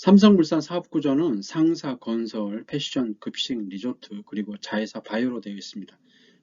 삼성물산 사업구조는 상사, 건설, 패션, 급식, 리조트, 그리고 자회사 바이오로 되어 있습니다.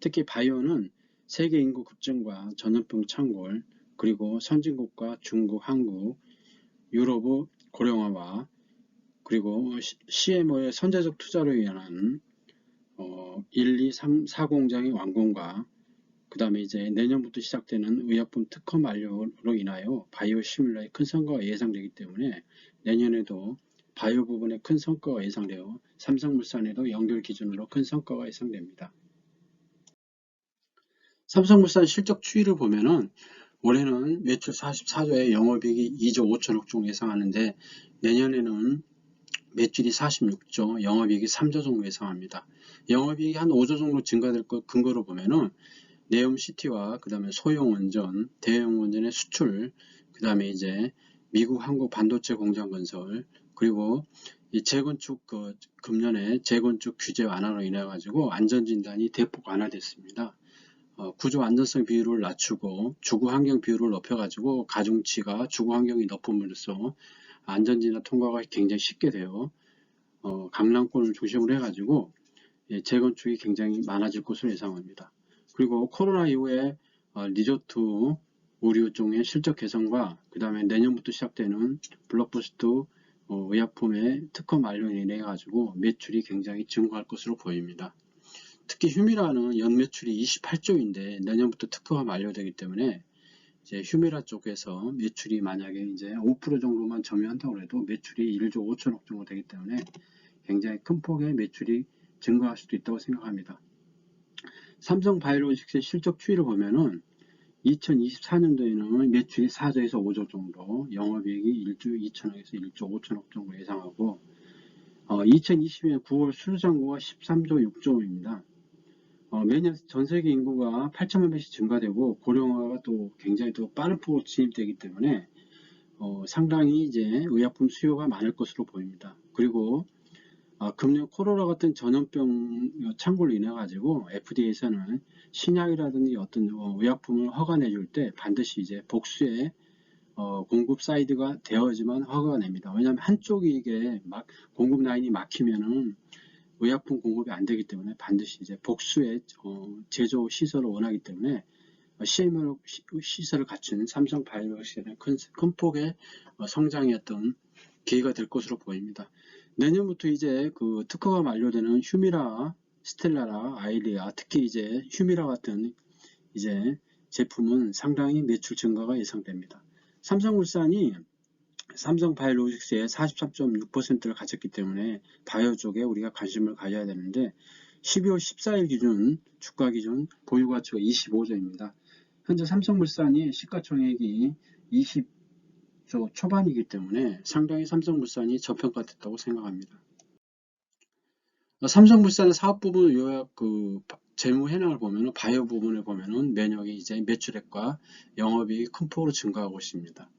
특히 바이오는 세계 인구 급증과 전염병 창궐, 그리고 선진국과 중국, 한국, 유럽의 고령화와 그리고 CMO의 선제적 투자로 인한 어, 1, 2, 3, 4 공장의 완공과 그 다음에 이제 내년부터 시작되는 의약품 특허 만료로 인하여 바이오 시뮬러의 큰 성과가 예상되기 때문에 내년에도 바이오 부분에 큰 성과가 예상되어 삼성물산에도 연결 기준으로 큰 성과가 예상됩니다. 삼성물산 실적 추이를 보면은 올해는 매출 44조에 영업이익이 2조 5천억 정도 예상하는데 내년에는 매출이 46조, 영업이익이 3조 정도 예상합니다. 영업이익이 한 5조 정도 증가될 것 근거로 보면은 네옴시티와 그 다음에 소형 원전, 대형 원전의 수출, 그 다음에 이제 미국, 한국 반도체 공장 건설, 그리고 이 재건축 그 금년에 재건축 규제 완화로 인해 가지고 안전진단이 대폭 완화됐습니다. 어, 구조 안전성 비율을 낮추고 주거 환경 비율을 높여 가지고 가중치가 주거 환경이 높음으로써 안전진단 통과가 굉장히 쉽게 돼요. 어, 강남권을 중심으로 해 가지고 예, 재건축이 굉장히 많아질 것으로 예상합니다. 그리고 코로나 이후에 어, 리조트 의료종의 실적 개선과 그 다음에 내년부터 시작되는 블록버스트 어, 의약품의 특허 만료로 인해 가지고 매출이 굉장히 증가할 것으로 보입니다. 특히 휴미라는 연 매출이 28조인데 내년부터 특허가 만료되기 때문에 이제 휴미라 쪽에서 매출이 만약에 이제 5% 정도만 점유한다고 해도 매출이 1조 5천억 정도 되기 때문에 굉장히 큰 폭의 매출이 증가할 수도 있다고 생각합니다. 삼성 바이오로직스의 실적 추이를 보면은 2024년도에는 매출이 4조에서 5조 정도, 영업이익이 1조 2천억에서 1조 5천억 정도 예상하고 어, 2020년 9월 수주잔고가 13조 6조입니다. 어, 매년 전 세계 인구가 8천만 명씩 증가되고 고령화가 또 굉장히 또 빠른 폭으로 진입되기 때문에 어, 상당히 이제 의약품 수요가 많을 것으로 보입니다. 그리고 어, 금년 코로나 같은 전염병 창고로 인해 가지고 FDA에서는 신약이라든지 어떤 어, 의약품을 허가내 줄 때 반드시 이제 복수의 어, 공급 사이드가 되어야지만 허가가 냅니다. 왜냐하면 한쪽이 이게 막 공급 라인이 막히면은 의약품 공급이 안 되기 때문에 반드시 이제 복수의 어, 제조 시설을 원하기 때문에 CMO 시설을 갖춘 삼성 바이오식의 큰, 큰 폭의 어, 성장이었던 기회가 될 것으로 보입니다. 내년부터 이제 그 특허가 만료되는 휴미라, 스텔라라, 아이리아, 특히 이제 휴미라 같은 이제 제품은 상당히 매출 증가가 예상됩니다. 삼성물산이 삼성 바이오로직스의 43.6%를 가졌기 때문에 바이오 쪽에 우리가 관심을 가져야 되는데 12월 14일 기준 주가 기준 보유 가치가 25조입니다. 현재 삼성물산이 시가총액이 20조 초반이기 때문에 상당히 삼성물산이 저평가됐다고 생각합니다. 삼성물산의 사업 부분 요약 그 재무 현황을 보면 바이오 부분을 보면은 면역이 이제 매출액과 영업이 큰 폭으로 증가하고 있습니다.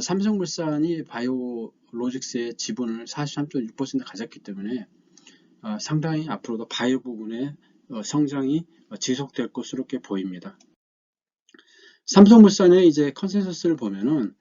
삼성물산이 바이오 로직스의 지분을 43.6% 가졌기 때문에 어, 상당히 앞으로도 바이오 부분의 어, 성장이 지속될 것으로 보입니다. 삼성물산의 이제 컨센서스를 보면은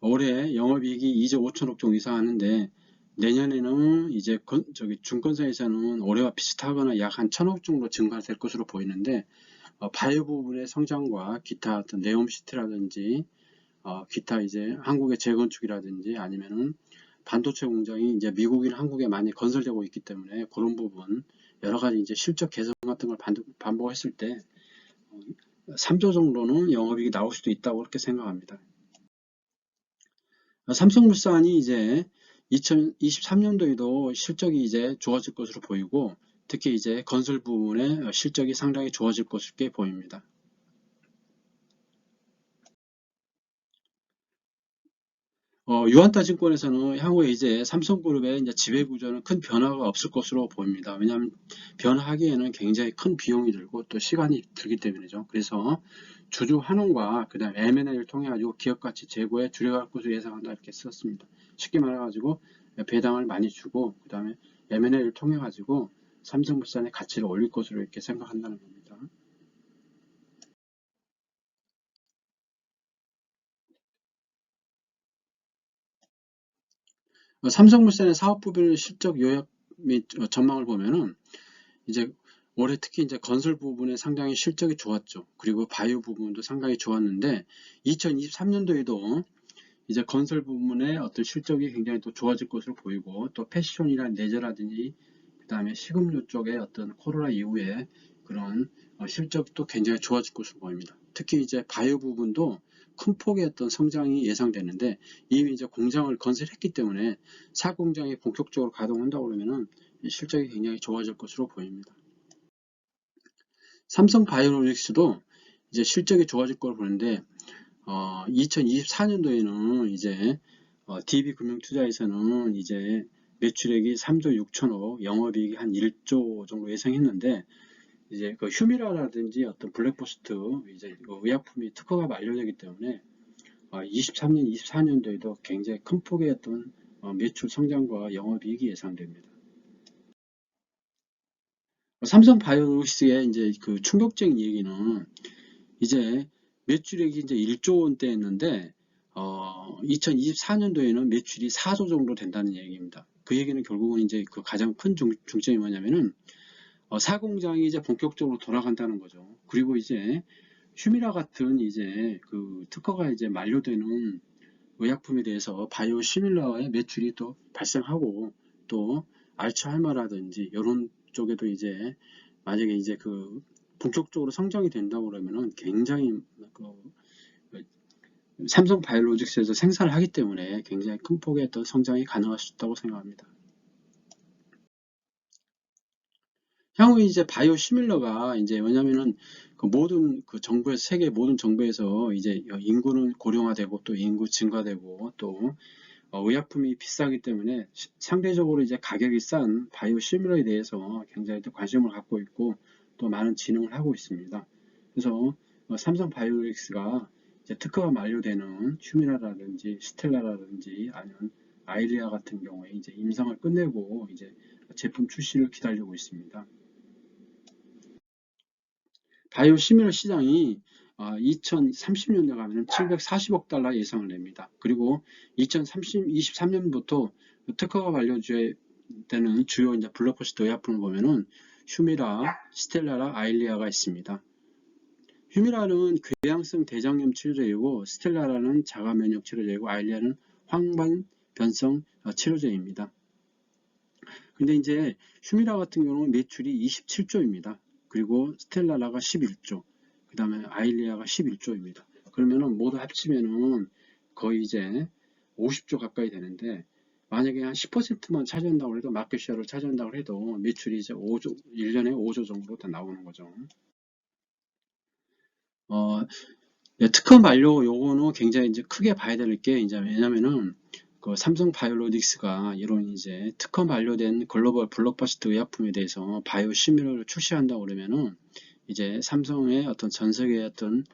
올해 영업이익이 2조 5천억 정도 이상하는데 내년에는 이제 건, 저기 중건사에서는 올해와 비슷하거나 약 한 천억 정도 증가될 것으로 보이는데 어, 바이오 부분의 성장과 기타 어떤 네옴시티라든지 어, 기타 이제 한국의 재건축이라든지 아니면은 반도체 공장이 이제 미국이나 한국에 많이 건설되고 있기 때문에 그런 부분 여러 가지 이제 실적 개선 같은 걸 반복했을 때 3조 어, 정도는 영업이익이 나올 수도 있다고 그렇게 생각합니다. 삼성물산이 이제 2023년도에도 실적이 이제 좋아질 것으로 보이고 특히 이제 건설 부분의 실적이 상당히 좋아질 것으로 보입니다. 어, 유한타 증권에서는 향후에 이제 삼성그룹의 이제 지배구조는 큰 변화가 없을 것으로 보입니다. 왜냐하면 변화하기에는 굉장히 큰 비용이 들고 또 시간이 들기 때문이죠. 그래서 주주 환원과 그 다음 M&A를 통해 가지고 기업가치 제고에 줄여갈 것으로 예상한다 이렇게 썼습니다. 쉽게 말해 가지고 배당을 많이 주고 그 다음에 M&A를 통해 가지고 삼성물산의 가치를 올릴 것으로 이렇게 생각한다는 겁니다. 어, 삼성물산의 사업부별 실적 요약 및 어, 전망을 보면은 이제 올해 특히 이제 건설 부분에 상당히 실적이 좋았죠. 그리고 바이오 부분도 상당히 좋았는데 2023년도에도 이제 건설 부문의 어떤 실적이 굉장히 또 좋아질 것으로 보이고 또 패션이나 내재라든지 그 다음에 식음료 쪽의 어떤 코로나 이후에 그런 어, 실적도 굉장히 좋아질 것으로 보입니다. 특히 이제 바이오 부분도 큰 폭의 어떤 성장이 예상되는데 이미 이제 공장을 건설했기 때문에 사 공장이 본격적으로 가동한다고 그러면은 실적이 굉장히 좋아질 것으로 보입니다. 삼성 바이오로직스도 이제 실적이 좋아질 걸 보는데 어, 2024년도에는 이제 어, DB금융투자에서는 이제 매출액이 3조 6천억, 영업이익이 한 1조 정도 예상했는데 이제 그 휴미라라든지 어떤 블랙포스트 이제 그 의약품이 특허가 만료되기 때문에 어, 23년, 24년도에도 굉장히 큰 폭의 어떤 어, 매출 성장과 영업이익이 예상됩니다. 삼성 바이오로직스의 이제 그 충격적인 얘기는 이제 매출액이 이제 1조 원대였는데 어, 2024년도에는 매출이 4조 정도 된다는 얘기입니다. 그 얘기는 결국은 이제 그 가장 큰 중, 중점이 뭐냐면은 어, 사공장이 이제 본격적으로 돌아간다는 거죠. 그리고 이제 휴미라 같은 이제 그 특허가 이제 만료되는 의약품에 대해서 바이오 시밀러의 매출이 또 발생하고 또 알츠하이머라든지 이런 쪽에도 이제 만약에 이제 그 본격적으로 성장이 된다고 그러면은 굉장히 그 삼성 바이오로직스에서 생산을 하기 때문에 굉장히 큰 폭의 어떤 성장이 가능할 수 있다고 생각합니다. 향후 이제 바이오 시밀러가 이제 왜냐면은 그 모든 그 정부에서 세계 모든 정부에서 이제 인구는 고령화되고 또 인구 증가되고 또 어, 의약품이 비싸기 때문에 시- 상대적으로 이제 가격이 싼 바이오 시밀러에 대해서 굉장히 또 관심을 갖고 있고 또 많은 진흥을 하고 있습니다. 그래서 어, 삼성 바이오릭스가 이제 특허가 만료되는 휴미라라든지 스텔라라든지 아니면 아일리아 같은 경우에 이제 임상을 끝내고 이제 제품 출시를 기다리고 있습니다. 바이오 시밀러 시장이 2030년에 가면 740억 달러 예상을 냅니다. 그리고 2023년부터 특허가 만료되는 주요 이제 블록버스터 의약품을 보면은 휴미라, 스텔라라, 아일리아가 있습니다. 휴미라는 궤양성 대장염 치료제이고 스텔라라는 자가 면역 치료제이고 아일리아는 황반 변성 어, 치료제입니다. 근데 이제 휴미라 같은 경우는 매출이 27조입니다. 그리고 스텔라라가 11조, 그 다음에 아일리아가 11조입니다. 그러면은 모두 합치면은 거의 이제 50조 가까이 되는데 만약에 한 10%만 차지한다고 해도 마켓쉐어를 차지한다고 해도 매출이 이제 5조, 1년에 5조 정도 다 나오는 거죠. 어, 네, 특허 만료 요거는 굉장히 이제 크게 봐야 될 게 이제 왜냐면은 그 삼성 바이오로직스가 이런 이제 특허 만료된 글로벌 블록버스터 의약품에 대해서 바이오 시밀러를 출시한다고 그러면은 이제 삼성의 어떤 전 세계의 어떤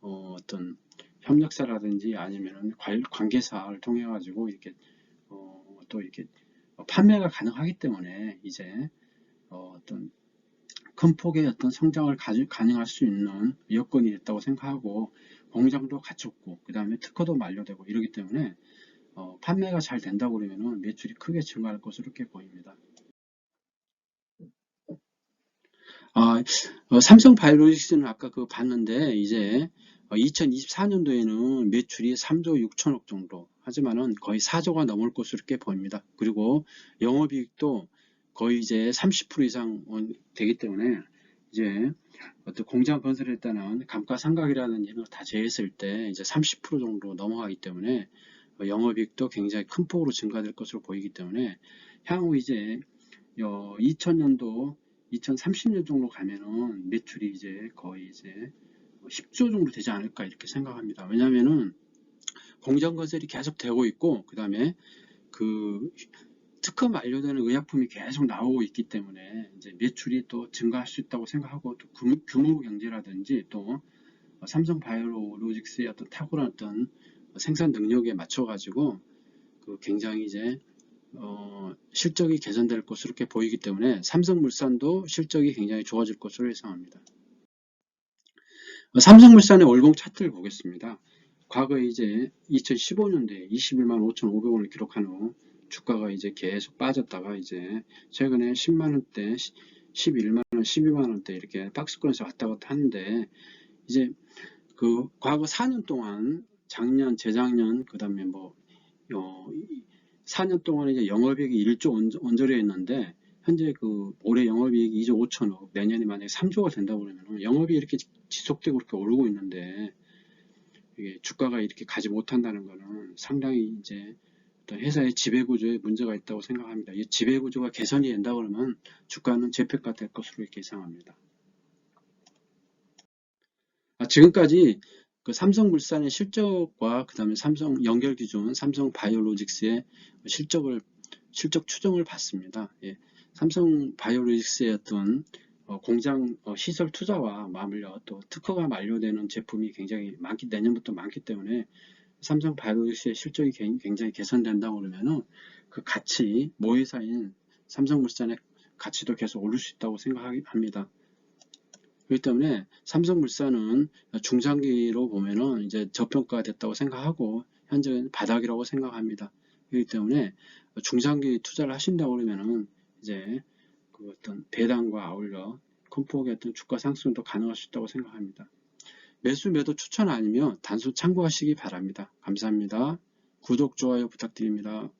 어, 어떤 협력사라든지 아니면은 관- 관계사를 통해 가지고 이렇게 어, 또 이렇게 판매가 가능하기 때문에 이제 어, 어떤 큰 폭의 어떤 성장을 가지, 가능할 수 있는 여건이 됐다고 생각하고 공장도 갖췄고 그 다음에 특허도 만료되고 이러기 때문에 어, 판매가 잘 된다고 그러면은 매출이 크게 증가할 것으로 이렇게 보입니다. 아, 어, 삼성 바이오로직스는 아까 그 봤는데 이제 2024년도에는 매출이 3조 6천억 정도 하지만은 거의 4조가 넘을 것으로 이렇게 보입니다. 그리고 영업이익도 거의 이제 30% 이상 되기 때문에 이제 어떤 공장 건설했다는 감가상각이라는 일을 다 제했을 때 이제 30% 정도 넘어가기 때문에 영업이익도 굉장히 큰 폭으로 증가될 것으로 보이기 때문에 향후 이제 2000년도 2030년 정도 가면은 매출이 이제 거의 이제 10조 정도 되지 않을까 이렇게 생각합니다. 왜냐면은 공장 건설이 계속 되고 있고 그 다음에 그 특허 만료되는 의약품이 계속 나오고 있기 때문에 이제 매출이 또 증가할 수 있다고 생각하고 또 규모, 규모 경제라든지 또 삼성 바이오로직스의 어떤 탁월한 어떤 생산 능력에 맞춰 가지고 그 굉장히 이제 어, 실적이 개선될 것으로 이렇게 보이기 때문에 삼성물산도 실적이 굉장히 좋아질 것으로 예상합니다. 어, 삼성물산의 월봉 차트를 보겠습니다. 과거에 이제 2015년도에 21만 5,500원을 기록한 후 주가가 이제 계속 빠졌다가 이제 최근에 10만 원대, 11만 원, 12만 원대 이렇게 박스권에서 왔다 갔다 하는데 이제 그 과거 4년 동안 작년, 재작년 그다음에 뭐 어, 4년 동안 이제 영업이익이 1조 원- 원조리에 있는데 현재 그 올해 영업이익이 2조 5천억 내년에 만약에 3조가 된다고 그러면 영업이 이렇게 지속되고 그렇게 오르고 있는데 이게 주가가 이렇게 가지 못한다는 거는 상당히 이제 어떤 회사의 지배구조에 문제가 있다고 생각합니다. 이 지배구조가 개선이 된다 그러면 주가는 재평가 될 것으로 예상합니다. 아, 지금까지 그 삼성물산의 실적과 그 다음에 삼성 연결 기준 삼성 바이오로직스의 실적을 실적 추정을 봤습니다. 예, 삼성 바이오로직스의 어떤 어, 공장 어, 시설 투자와 맞물려 또 특허가 만료되는 제품이 굉장히 많기 내년부터 많기 때문에 삼성 바이오로직스의 실적이 개- 굉장히 개선된다고 그러면은 그 가치 모회사인 삼성물산의 가치도 계속 오를 수 있다고 생각합니다. 그렇기 때문에 삼성물산은 중장기로 보면은 이제 저평가가 됐다고 생각하고 현재는 바닥이라고 생각합니다. 그렇기 때문에 중장기 투자를 하신다고 그러면은 이제 그 어떤 배당과 아울러 큰 폭의 어떤 주가 상승도 가능할 수 있다고 생각합니다. 매수 매도 추천 아니면 단순 참고하시기 바랍니다. 감사합니다. 구독, 좋아요 부탁드립니다.